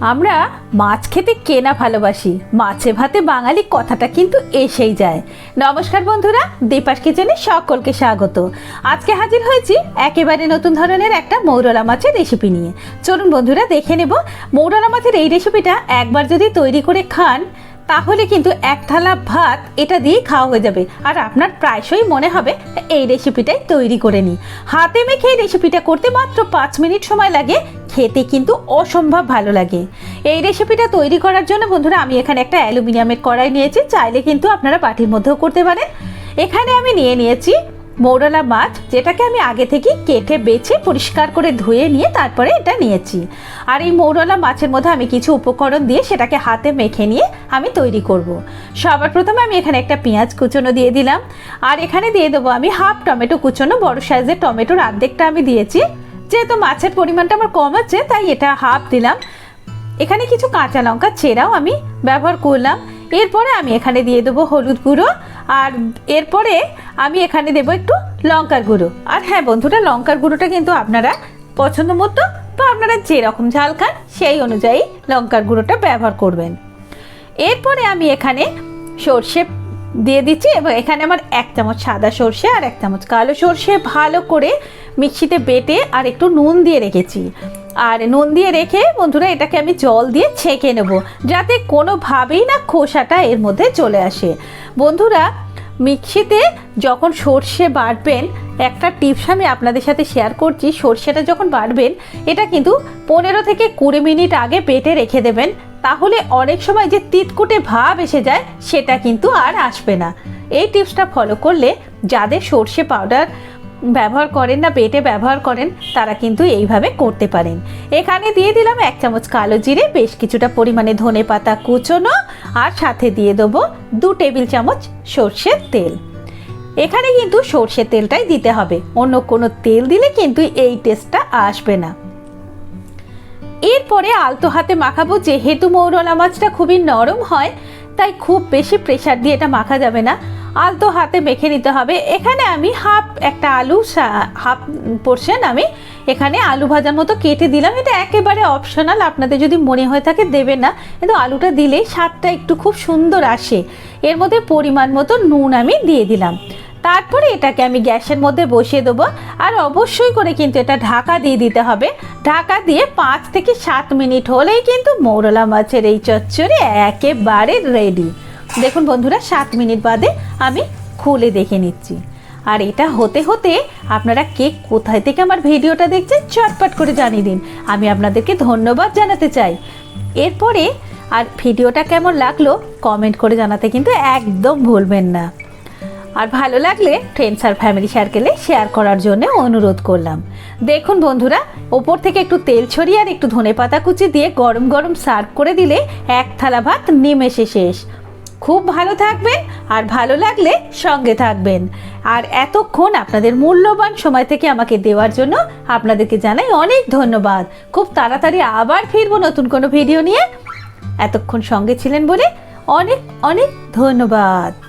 আমরা মাছ খেতে কেনা ভালোবাসি। মাছে ভাতে বাঙালি কথাটা কিন্তু এসেই যায়। নমস্কার বন্ধুরা, দীপাস কিচেনে সকলকে স্বাগত। আজকে হাজির হয়েছি একেবারে নতুন ধরনের একটা মৌরলা মাছের রেসিপি নিয়ে। চলুন বন্ধুরা, দেখে নেব। মৌরলা মাছের এই রেসিপিটা একবার যদি তৈরি করে খান, তাহলে কিন্তু এক থালা ভাত এটা দিয়ে খাওয়া হয়ে যাবে। আর আপনার প্রায়শই মনে হবে এই রেসিপিটাই তৈরি করে নিই হাতে মেখে এই রেসিপিটা করতে মাত্র পাঁচ মিনিট সময় লাগে। খেতে কিন্তু অসম্ভব ভালো লাগে। এই রেসিপিটা তৈরি করার জন্য বন্ধুরা আমি এখানে একটা অ্যালুমিনিয়ামের কড়াই নিয়েছি, চাইলে কিন্তু আপনারা বাটির মধ্যেও করতে পারেন। এখানে আমি নিয়ে নিয়েছি মৌরলা মাছ, যেটাকে আমি আগে থেকে কেটে, বেছে, পরিষ্কার করে ধুয়ে নিয়ে তারপরে এটা নিয়েছি। আর এই মৌরলা মাছের মধ্যে আমি কিছু উপকরণ দিয়ে সেটাকে হাতে মেখে নিয়ে আমি তৈরি করব। সবার প্রথমে আমি এখানে একটা পেঁয়াজ কুচনো দিয়ে দিলাম। আর এখানে দিয়ে দেবো আমি হাফ টমেটো কুচনো, বড় সাইজের টমেটোর অর্ধেকটা আমি দিয়েছি। যেহেতু মাছের পরিমাণটা আমার কম আছে, তাই এটা হাফ দিলাম। এখানে কিছু কাঁচা লঙ্কা চেরাও আমি ব্যবহার করলাম। এরপরে আমি এখানে দিয়ে দেবো হলুদ গুঁড়ো, আর এরপরে আমি এখানে দেবো একটু লঙ্কার গুঁড়ো। আর হ্যাঁ বন্ধুরা, লঙ্কার গুঁড়োটা কিন্তু আপনারা পছন্দ মতো বা আপনারা যেরকম ঝাল খান, সেই অনুযায়ী লঙ্কার গুঁড়োটা ব্যবহার করবেন। এরপরে আমি এখানে সর্ষে দিয়ে দিচ্ছি এবং এখানে আমার এক চামচ সাদা সর্ষে আর এক চামচ কালো সর্ষে ভালো করে মিক্সিতে বেটে আর একটু নুন দিয়ে রেখেছি। আর নুন দিয়ে রেখে বন্ধুরা এটাকে আমি জল দিয়ে ছেঁকে নেব যাতে কোনোভাবেই না খোসাটা এর মধ্যে চলে আসে। বন্ধুরা মিক্সিতে যখন সর্ষে বাটবেন একটা টিপস আমি আপনাদের সাথে শেয়ার করছি। সর্ষেটা যখন বাড়বেন এটা কিন্তু পনেরো থেকে কুড়ি মিনিট আগে বেটে রেখে দেবেন। তাহলে অনেক সময় যে তিতকুটে ভাব এসে যায়, সেটা কিন্তু আর আসবে না। এই টিপসটা ফলো করলে যাদের সর্ষে পাউডার ব্যবহার করেন না, বেটে ব্যবহার করেন, তারা কিন্তু এইভাবে করতে পারেন। এখানে দিয়ে দিলাম এক চামচ কালো জিরে, বেশ কিছুটা পরিমাণে ধনে পাতা কুচোনো, আর সাথে দিয়ে দেবো দু টেবিল চামচ সর্ষের তেল। এখানে কিন্তু সর্ষের তেলটাই দিতে হবে। অন্য কোনো তেল দিলে কিন্তু এই টেস্টটা আসবে না। এরপরে আলতো হাতে মাখাবো, যেহেতু মৌরলা মাছটা খুবই নরম হয়, তাই খুব বেশি প্রেশার দিয়ে এটা মাখা যাবে না। আলতো হাতে মেখে নিতে হবে। এখানে আমি হাফ একটা আলু হাফ পোর্শন আমি এখানে আলু ভাজার মতো কেটে দিলাম। এটা একেবারে অপশনাল আপনাদের যদি মনে হয়ে থাকে দেবে না। কিন্তু আলুটা দিলেই স্বাদটা একটু খুব সুন্দর আসে। এর মধ্যে পরিমাণ মতো নুন আমি দিয়ে দিলাম। তারপরে এটাকে আমি গ্যাসের মধ্যে বসিয়ে দেবো আর অবশ্যই করে কিন্তু এটা ঢাকা দিয়ে দিতে হবে। ঢাকা দিয়ে পাঁচ থেকে সাত মিনিট হলেই কিন্তু মৌরলা মাছের এই চচ্চড়ি একেবারে রেডি দেখুন বন্ধুরা, সাত মিনিট বাদে আমি খুলে দেখে নিচ্ছি। আর এটা হতে হতে আপনারা কে কোথায় থেকে আমার ভিডিওটা দেখছেন চটপট করে জানিয়ে দিন। আমি আপনাদেরকে ধন্যবাদ জানাতে চাই। এরপরে আর ভিডিওটা কেমন লাগল কমেন্ট করে জানাতে কিন্তু একদম ভুলবেন না। আর ভালো লাগলে ফ্রেন্ডস আর ফ্যামিলি সার্কেলে শেয়ার করার জন্য অনুরোধ করলাম। দেখুন বন্ধুরা, ওপর থেকে একটু তেল ছড়িয়ে আর একটু ধনে পাতা কুচি দিয়ে গরম গরম সার্ভ করে দিলে এক থালা ভাত নিমেষে শেষ। খুব ভালো থাকবেন আর ভালো লাগলে সঙ্গে থাকবেন। আর এতক্ষণ আপনাদের মূল্যবান সময় থেকে আমাকে দেওয়ার জন্য আপনাদেরকে জানাই অনেক ধন্যবাদ। খুব তাড়াতাড়ি আবার ফিরবো নতুন কোনো ভিডিও নিয়ে। এতক্ষণ সঙ্গে ছিলেন বলে অনেক অনেক ধন্যবাদ।